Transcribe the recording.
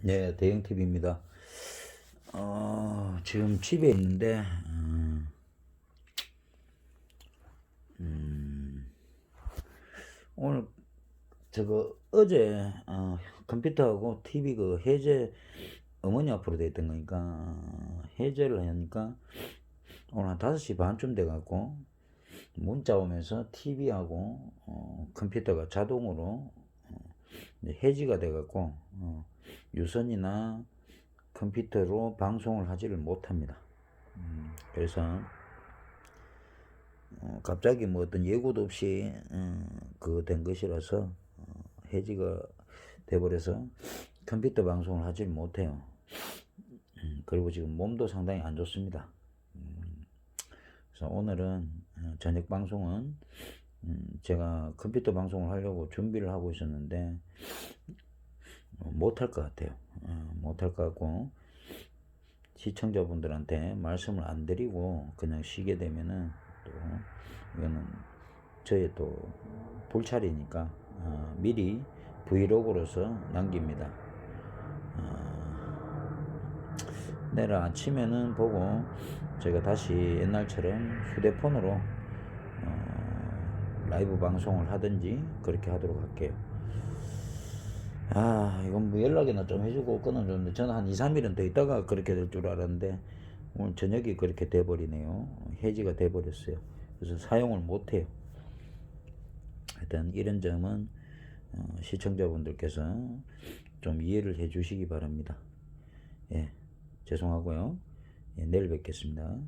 네, 대형 TV입니다. 어, 지금 집에 있는데, 음, 음, 오늘 저거 어제 어, 컴퓨터하고 TV 그 해제 어머니 앞으로 돼 있던 거니까 해제를 하니까 오늘 한 5시 반쯤 돼 갖고 문자 오면서 TV하고 어, 컴퓨터가 자동으로 어, 해지가 돼 갖고 어, 유선이나 컴퓨터로 방송을 하지를 못합니다. 음, 그래서 어, 갑자기 뭐 어떤 예고도 없이 어, 그거 된 것이라서 어, 해지가 돼버려서 컴퓨터 방송을 하질 못해요. 음, 그리고 지금 몸도 상당히 안 좋습니다. 음, 그래서 오늘은 어, 저녁 방송은 음, 제가 컴퓨터 방송을 하려고 준비를 하고 있었는데 어, 못할 것 같아요. 어, 못할 것 같고 시청자분들한테 말씀을 안 드리고 그냥 쉬게 되면은 또 이거는 저의 또 불찰이니까 어, 미리 브이로그로서 남깁니다. 어, 내일 아침에는 보고 제가 다시 옛날처럼 휴대폰으로 어, 라이브 방송을 하든지 그렇게 하도록 할게요. 아, 이건 뭐 연락이나 좀 해주고 끊어줬는데 저는 한 2, 3일은 더 있다가 그렇게 될 줄 알았는데 오늘 저녁이 그렇게 돼버리네요. 해지가 돼버렸어요. 그래서 사용을 못해요. 하여튼 이런 점은 어, 시청자분들께서 좀 이해를 해 주시기 바랍니다. 예, 죄송하고요. 예, 내일 뵙겠습니다.